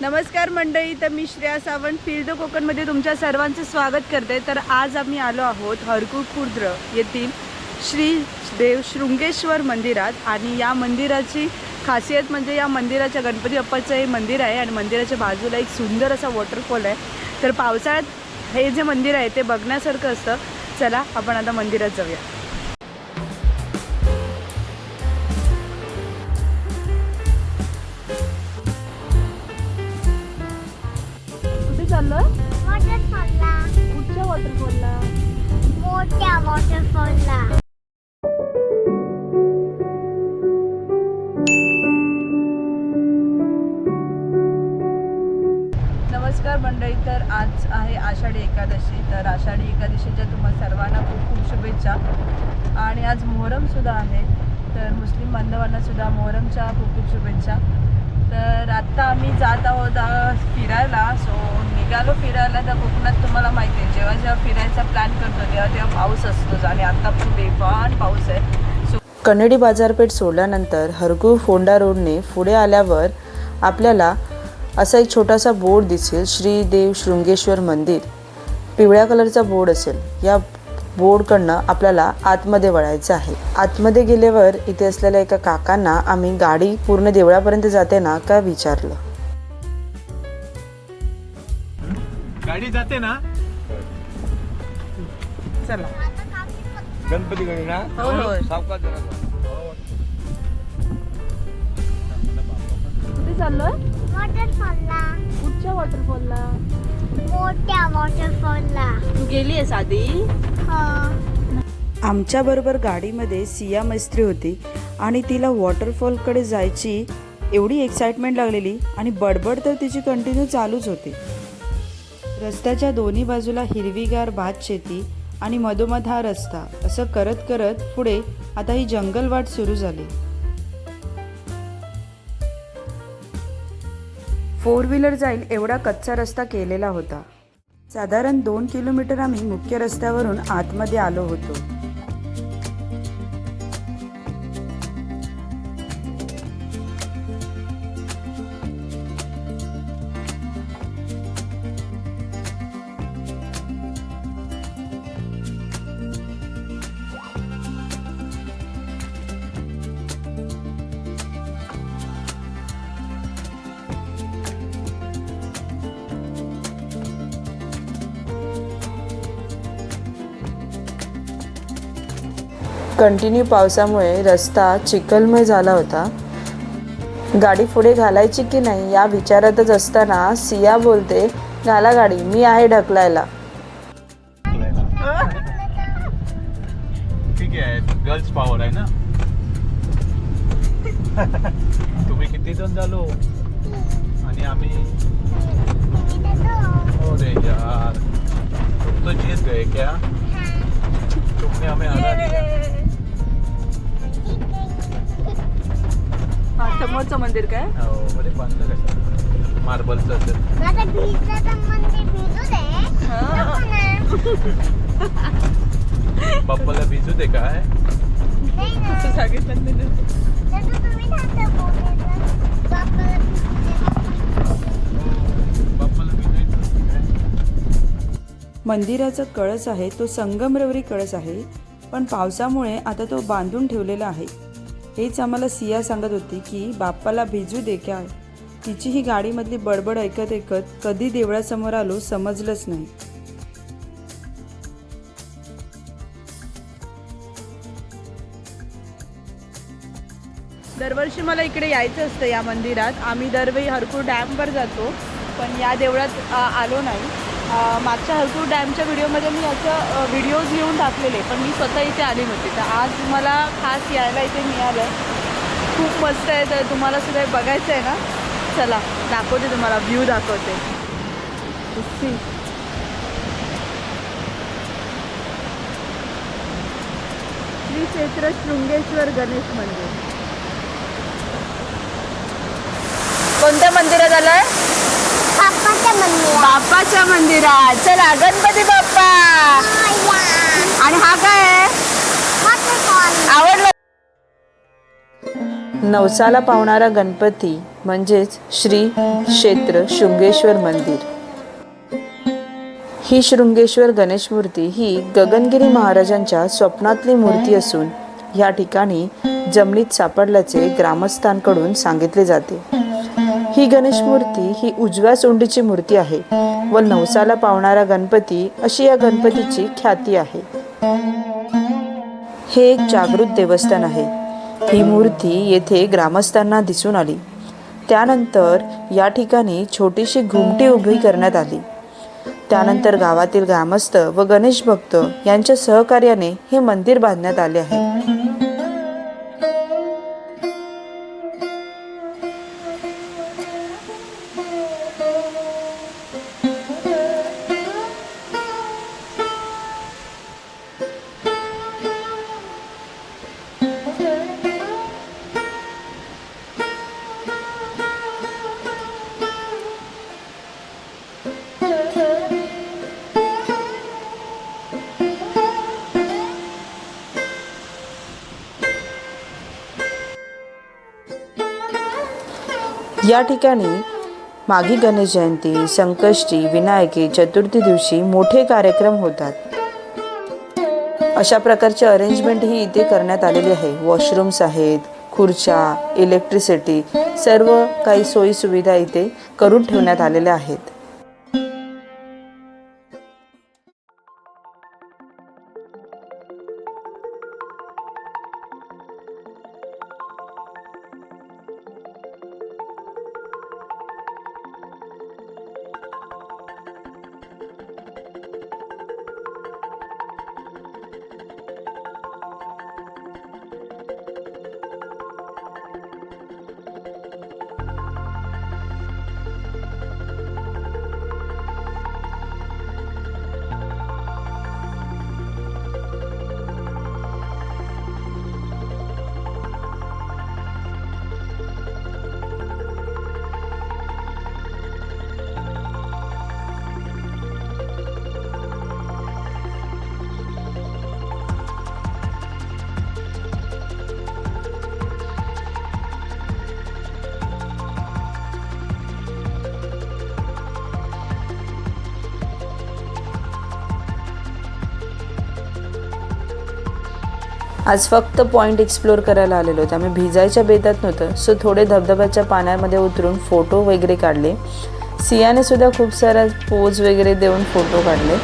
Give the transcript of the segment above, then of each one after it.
नमस्कार मंडळी तर मी श्रेया सावंत फील्ड कोकणमध्ये तुमच्या सर्वांचं स्वागत करते. तर आज आम्ही आलो आहोत हरकू खुर्द्र येथील श्री देव शृंगेश्वर मंदिरात आणि या मंदिराची खासियत म्हणजे या मंदिराच्या गणपती बाप्पाचं हे मंदिर आहे आणि मंदिराच्या बाजूला एक सुंदर असा वॉटरफॉल आहे. तर पावसाळ्यात हे जे मंदिर आहे ते बघण्यासारखं असतं. चला आपण आता मंदिरात जाऊया. वॉटरफॉलला नमस्कार मंडळी तर आज आहे आषाढी एकादशी. तर आषाढी एकादशीच्या तुम्हाला सर्वांना खूप खूप शुभेच्छा. आणि आज मोहरम सुद्धा आहे. तर मुस्लिम बांधवांना सुद्धा मोहरमच्या खूप खूप शुभेच्छा. तर आत्ता आम्ही जात आहोत फिरायला. सो निघालो फिरायला. तर कोकणात तुम्हाला माहिती आहे जेव्हा जेव्हा फिरायचा प्लॅन करतो तेव्हा तेव्हा पाऊस असतोच आणि आता खूप बेफान पाऊस आहे. सो कन्नडी बाजारपेठ सोडल्यानंतर हरगू फोंडा रोडने पुढे आल्यावर आपल्याला असा एक छोटासा बोर्ड दिसेल श्री देव शृंगेश्वर मंदिर. पिवळ्या कलरचा बोर्ड असेल. या बोर्डकडनं आपल्याला आतमध्ये वळायचं आहे. आतमध्ये गेल्यावर इथे असलेल्या एका काकांना आम्ही गाडी पूर्ण देवळापर्यंत जाते ना का विचारलं? गाडी जाते ना? चला. गणपती गणी ना हो हो सावकाश जरा. कुठे चाललोय? वॉटरफॉलला. कुठच्या वॉटरफॉलला? मोठ्या वॉटरफॉलला. तू गेली आहेस आधी हो आमच्याबरोबर गाडीमध्ये सिया मैत्री होती आणि तिला वॉटरफॉलकडे जायची एवढी एक्साइटमेंट लागलेली आणि बडबड तर तिची कंटिन्यू चालूच होती. रस्त्याच्या दोन्ही बाजूला हिरवीगार भात शेती आणि मधोमध हा रस्ता असं करत करत पुढे आता ही जंगलवाट सुरू झाली. फोर व्हीलर जाईल एवढा कच्चा रस्ता केलेला होता. साधारण दोन किलोमीटर आम्ही मुख्य रस्त्यावरून आतमध्ये आलो होतो. कंटिन्यू पावसामुळे रस्ता चिखलमय झाला होता. गाडी पुढे घालायची की नाही या विचारातच असताना सिया बोलते घाला गाडी मी आहे ढकलायला. ठीक आहे गर्ल्स पॉवर आहे ना? तुम्ही किती जण झालो? आणि आम्ही? हो रे यार तुम तो जीत गए क्या? तुमने हमें हरा दिया. समोरचं मंदिर काय? हो मार्बलचं असेल. भिजू दे. नको ना. बाप्पाला भिजू दे काय? नाही ना. असं सांगितलं मंदिराचा कळस आहे तो संगमरवरी कळस आहे पण पावसामुळे आता तो बांधून ठेवलेला आहे. हेच आम्हाला सिया सांगत होती की बाप्पाला भिजू दे काय तिची ही गाडीमधली बडबड ऐकत ऐकत कधी देवळासमोर आलो समजलंच नाही. दरवर्षी मला इकडे यायचं असतं या मंदिरात. आम्ही दरवेळी हरकूर डॅमवर जातो पण या देवळात आलो नाही. मागच्या हरपूर डॅमच्या व्हिडिओमध्ये मी याचं व्हिडिओज घेऊन टाकलेले पण मी स्वतः इथे आली नव्हती. तर आज मला खास यायला इथे मिळालं खूप मस्त आहे तर तुम्हाला सुद्धा बघायचं आहे ना? चला दाखवते तुम्हाला व्ह्यू दाखवते. See. श्री क्षेत्र शृंगेश्वर गणेश मंदिर. कोणत्या मंदिरात आलाय? बाप्पाच्या मंदिरात. बाप्पाच्या मंदिरात चला गणपती बाप्पा. आणि हा काय आहे वॉटरफॉल. आवडला नवसाला पावणारा गणपती म्हणजेच श्री क्षेत्र शृंगेश्वर मंदिर ही शृंगेश्वर गणेश मूर्ती ही गगनगिरी महाराजांच्या स्वप्नातली मूर्ती असून या ठिकाणी जमिनीत सापडल्याचे ग्रामस्थांकडून सांगितले जाते ही गणेश मूर्ती ही उजव्या सोंडीची मूर्ती आहे व नवसाला पावणारा गणपती अशी या गणपतीची ख्याती आहे. हे एक जागृत देवस्थान आहे. ही मूर्ती येथे ग्रामस्थांना दिसून आली. त्यानंतर या ठिकाणी छोटीशी घुमटी उभी करण्यात आली. त्यानंतर गावातील ग्रामस्थ व गणेश भक्त यांच्या सहकार्याने हे मंदिर बांधण्यात आले आहे. या ठिकाणी मागी गणेश जयंती संकष्टी विनायकी चतुर्थी दिवशी मोठे कार्यक्रम होतात. अशा प्रकारचे अरेंजमेंट ही इथे करण्यात आलेली आहे. वॉशरूम्स आहेत खुर्च्या इलेक्ट्रिसिटी सर्व काही सोयीसुविधा इथे करून ठेवण्यात आलेल्या आहेत. आज फक्त पॉईंट एक्सप्लोर करायला आलेलो होतो आम्ही भिजायच्या बेतात नव्हतं. सो थोडे धबधब्याच्या पाण्यामध्ये उतरून फोटो वगैरे काढले. सियाने सुद्धा खूप साऱ्या पोज वगैरे देऊन फोटो काढले.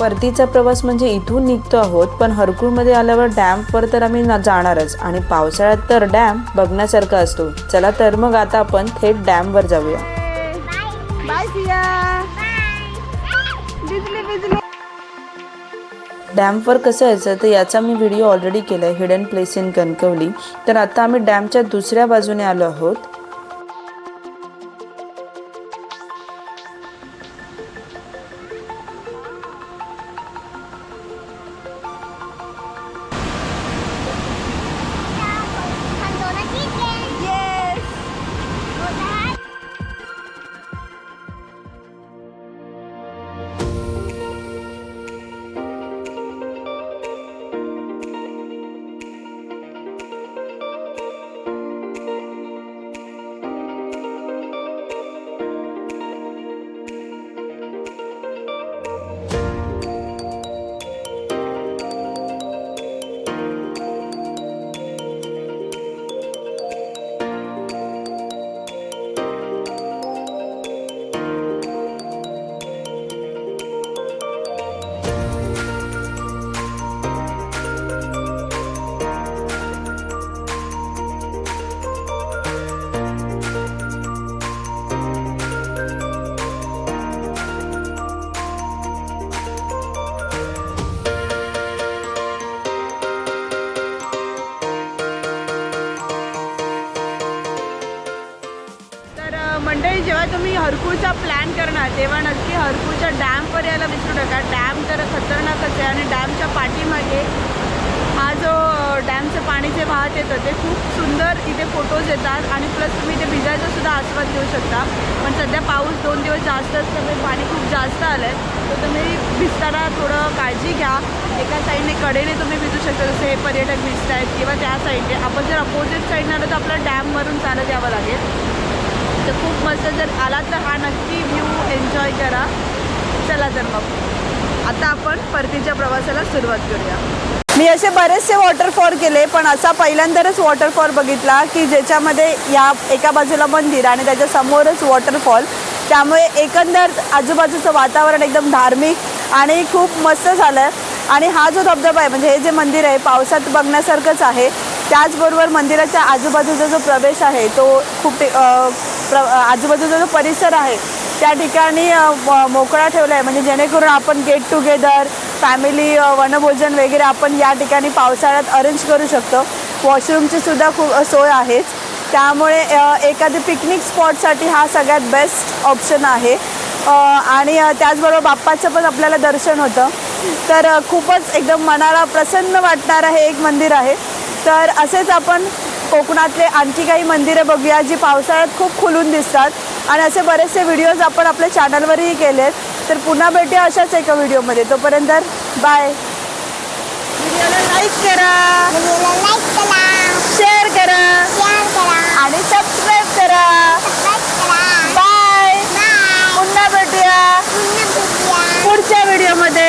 परतीचा प्रवास म्हणजे इथून निघतो आहोत पण हरकुळमध्ये आल्यावर डॅमवर तर आम्ही ना जाणारच. आणि पावसाळ्यात तर डॅम बघण्यासारखा असतो. चला तर मग आता आपण थेट डॅमवर जाऊया. बाय सिया डॅमवर कसं यायचं तर याचा मी व्हिडिओ ऑलरेडी केला आहे हिडन प्लेस इन कणकवली तर आता आम्ही डॅमच्या दुसऱ्या बाजूने आलो आहोत. तुम्ही हरकूळचा प्लॅन करणार तेव्हा नक्की हरकूच्या डॅमवर यायला विसरू नका. डॅम तर खतरनाकच आहे आणि डॅमच्या पाठीमागे हा जो डॅमचं पाणी जे वाहत येतं ते खूप सुंदर इथे फोटोज येतात आणि प्लस तुम्ही इथे भिजायचा सुद्धा आस्वाद घेऊ शकता. पण सध्या पाऊस दोन दिवस जास्त असल्यामुळे पाणी खूप जास्त आलं आहे तर तुम्ही भिजताना थोडं काळजी घ्या. एका साईडने कडेने तुम्ही भिजू शकता जसे हे पर्यटक भिजत आहेत किंवा त्या साईडने आपण जर अपोजिट साईडने आलं तर आपल्याला डॅमवरून चालत यावं लागेल. तर खूप मस्त जर आला तर हा नक्की व्ह्यू एन्जॉय करा. चला तर मग. आता आपण परतीच्या प्रवासाला सुरुवात करूया. मी असे बरेचसे वॉटरफॉल केले पण असा पहिल्यांदाच वॉटरफॉल बघितला की ज्याच्यामध्ये या एका बाजूला मंदिर आणि त्याच्या समोरच वॉटरफॉल त्यामुळे एकंदर आजूबाजूचं वातावरण एकदम धार्मिक आणि खूप मस्त झालं. आहे आणि हा जो धबधबा आहे म्हणजे हे जे मंदिर आहे पावसात बघण्यासारखंच आहे. त्याचबरोबर मंदिराच्या आजूबाजूचा जो प्रवेश आहे तो खूप प्र आजूबाजूचा जो परिसर आहे त्या ठिकाणी म- मोकळा ठेवला आहे म्हणजे जेणेकरून आपण गेट टुगेदर फॅमिली वनभोजन वगैरे आपण या ठिकाणी पावसाळ्यात अरेंज करू शकतो. वॉशरूमची सुद्धा खूप सोय आहेच. त्यामुळे एखादी पिकनिक स्पॉटसाठी हा सगळ्यात बेस्ट ऑप्शन आहे. आणि त्याचबरोबर बाप्पाचं पण आपल्याला दर्शन होतं. तर खूपच एकदम मनाला प्रसन्न वाटणारं हे एक मंदिर आहे. तर असेच आपण कोकणातले आणखी काही मंदिरं बघूया जी पावसाळ्यात खूप खुलून दिसतात. आणि असे बरेचसे व्हिडिओज आपण आपल्या चॅनलवरही केलेत. तर पुन्हा भेटूया अशाच एका व्हिडिओमध्ये तोपर्यंत बाय व्हिडिओला लाईक करा. लाईक करा. शेअर करा. आणि सबस्क्राईब करा. बाय पुन्हा भेटूया. पुढच्या व्हिडिओमध्ये